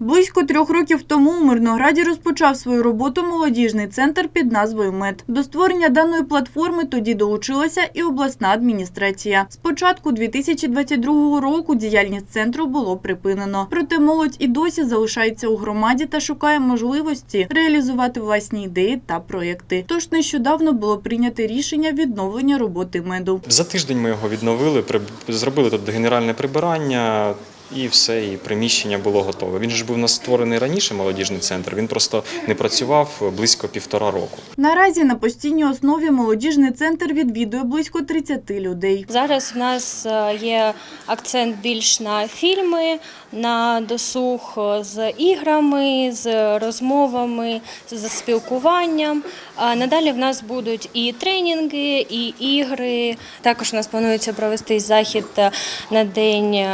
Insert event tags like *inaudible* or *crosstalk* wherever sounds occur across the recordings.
Близько трьох років тому у Мирнограді розпочав свою роботу молодіжний центр під назвою МЕД. До створення даної платформи тоді долучилася і обласна адміністрація. З початку 2022 року діяльність центру було припинено. Проте молодь і досі залишається у громаді та шукає можливості реалізувати власні ідеї та проєкти. Тож нещодавно було прийнято рішення відновлення роботи меду. За тиждень ми його відновили, зробили тут генеральне прибирання. І все, і приміщення було готове. Він ж був у нас створений раніше молодіжний центр. Він просто не працював близько півтора року. Наразі на постійній основі молодіжний центр відвідує близько 30 людей. Зараз в нас е, є акцент більш на фільми, на досуг е, з іграми, з розмовами, з спілкуванням. Надалі в нас будуть і тренінги, і ігри. Також у нас планується провести захід е, на день.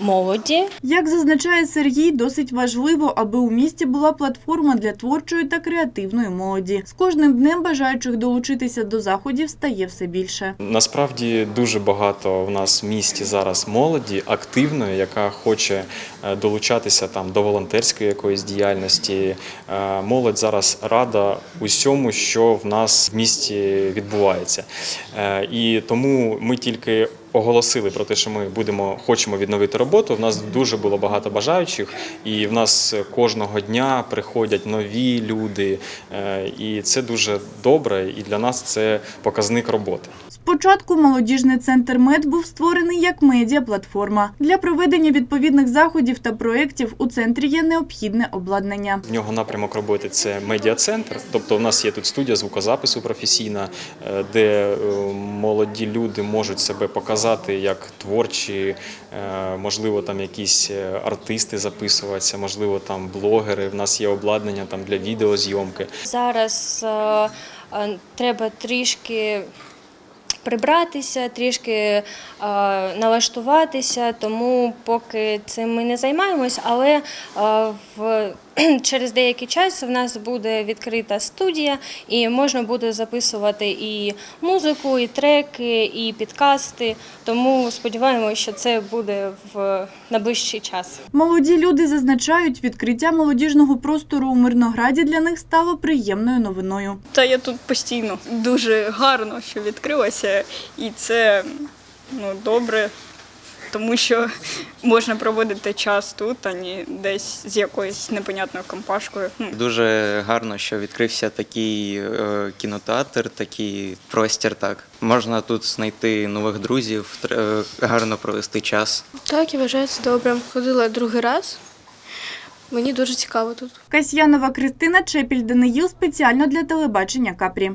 Молоді Як зазначає Сергій, досить важливо, аби у місті була платформа для творчої та креативної молоді. З кожним днем бажаючих долучитися до заходів стає все більше. Насправді дуже багато в нас в місті зараз молоді активної, яка хоче долучатися там до волонтерської якоїсь діяльності. Е, Молодь зараз рада усьому, що в нас в місті відбувається. Е, І тому ми тільки. Оголосили про те, що ми будемо хочемо відновити роботу. В нас дуже було багато бажаючих, і в нас кожного дня приходять нові люди, е, і це дуже добре. І для нас це показник роботи. Спочатку молодіжний центр МЕД був створений як медіаплатформа. Для проведення відповідних заходів та проєктів у центрі є необхідне обладнання. В нього напрямок роботи це медіа-центр. Тобто, в нас є тут студія звукозапису професійна, е, де е, молоді люди можуть себе показати як творчі, е, можливо, там якісь артисти записуватися, можливо, там блогери. В нас є обладнання там для відеозйомки. зараз е, е, треба трішки прибратися, трішки е, налаштуватися, тому поки цим ми не займаємось, але е, в *clears throat* через деякий час в нас буде відкрита студія, і можна буде записувати і музику, і треки, і підкасти. Тому сподіваємося, що це буде в найближчий час. Молоді люди зазначають, відкриття молодіжного простору у Мирнограді для них стало приємною новиною. Та я тут постійно дуже гарно, що відкрилося, і це ну, добре, тому що можна проводити час тут, а не десь з якоюсь непонятною компашкою. Ну, Дуже гарно, що відкрився такий е, кінотеатр, такий простір. Так можна тут знайти нових друзів, е, гарно провести час. Так, я вважаю це добре. Ходила другий раз. Мені дуже цікаво тут. Касьянова Кристина Чепіль Даниїл спеціально для телебачення Капрі.